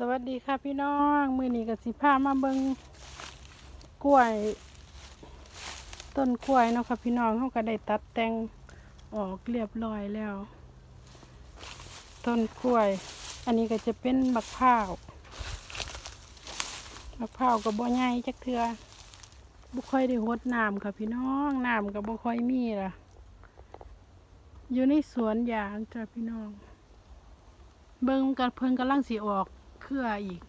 สวัสดีค่ะพี่น้องมือนี้กับสิพามาเบิงกล้วย ต้นกล้วยเนาะค่ะพี่น้องเขาก็ได้ตัดแต่งออกเรียบร้อยแล้ว ต้นกล้วย อันนี้ก็จะเป็นบักพร้าวบักพร้าวกับบ่ใหญ่จักเทือบ่ค่อยได้หดน้ำค่ะพี่น้องน้ำกับบ่ค่อยมีล่ะ อยู่ในสวนยางจ้ะพี่น้อง เบิ่งกันเพิ่นกำลังสิออก เครืออีก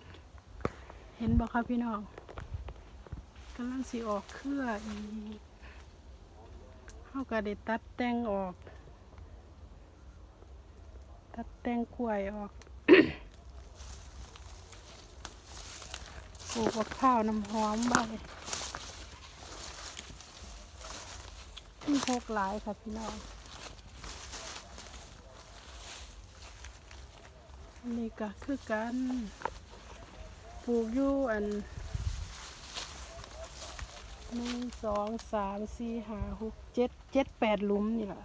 เห็นบ่ครับพี่น้องกำลังสิออกเครืออีกเฮาก็ได้ตัดแต่งออก ตัดแต่งกล้วยออกปลูกมะพร้าวน้ำหอมใบที่หกหลายค่ะพี่น้อง นนี้ก็คือกันปลูกอยู่อันหนึ่งสองสามสี่ห้าหกเจ็ดเจ็ดแปดหลุมนี่แหละ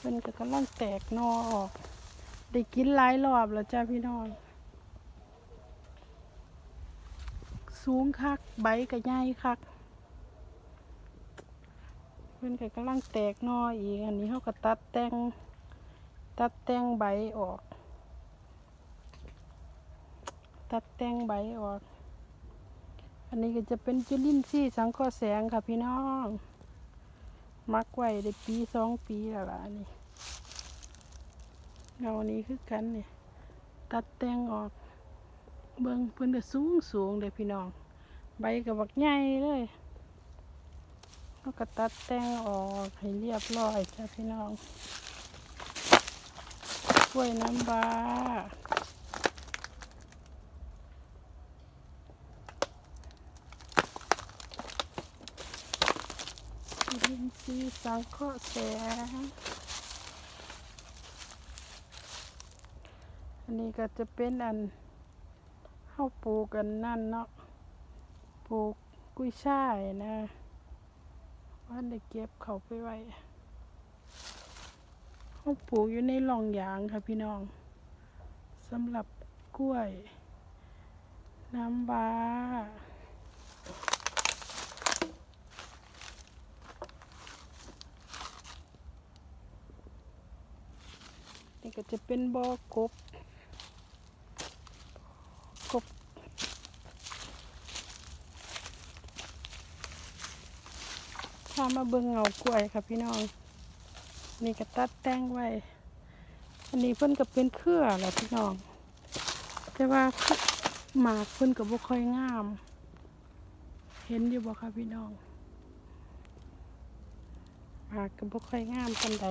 เป็นก็กำลังแตกนอออก ได้กินหลายรอบแล้วจ้าพี่น้องสูงคักใบก็ใหญ่คักเพิ่นก็กำลังแตกนออีกอันนี้เขาก็ตัดแต่งตัดแต่งใบออก ตัดแต่งใบออก อันนี้ก็จะเป็นจุลินทรีย์สังเคราะห์แสงค่ะพี่น้อง มักไว้ได้ปีสองปีแล้วล่ะอันนี้เงานี้คือกันเนี่ยตัดแต่งออก เบิ่งเพิ่นก็สูงสูงเลยพี่น้อง ใบก็บักใหญ่เลยแล้วก็ตัดแต่งออกให้เรียบร้อยจ้ะพี่น้องกล้วยน้ำว้า นซีย์สังเคราะห์แสง อันนี้ก็จะเป็นอันเข้าปลูกกันนั่นเนาะ ปลูกกุ้ยช่ายนะว่าได้เก็บเขาไปไว้เขาปลูกอยู่ในร่องยางค่ะพี่น้องสำหรับกล้วย น้ำว้า ก็จะเป็นบ่อกบกบพามาเบิ่งเงากล้วยค่ะพี่น้องนี่ก็ตัดแต่งไว้ อันนี้เพิ่นก็เป็นเครือแหละพี่น้อง แต่ว่าหมากเพิ่นก็บ่ค่อยงาม เห็นอยู่บ่คะพี่น้องหมากก็บ่ค่อยงามปานใด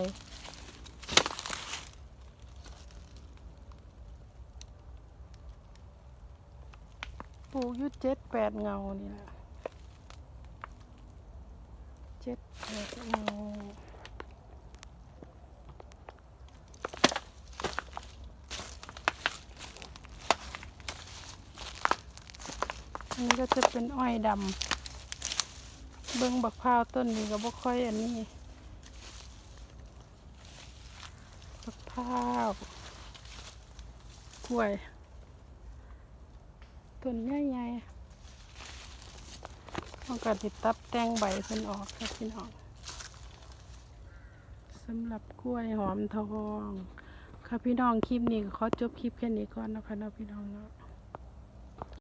ลูกอยู่เจ็ดแปดเงานี่แหละเจ็ดแปดเงาอันนี้ก็จะเป็นอ้อยดำ เบิ้งบักพร้าวต้นนี้ก็บ่ค่อยอันนี้ บักพร้าวกล้วย ต้นใหญ่ๆต้องการติดตับแตงใบเพิ่นออกค่ะพี่น้องสำหรับกล้วยหอมทอง ค่ะพี่น้องคลิปนี้เขอจบคลิปแค่นี้ก่อนนะคะเนาะพี่น้องเนาะ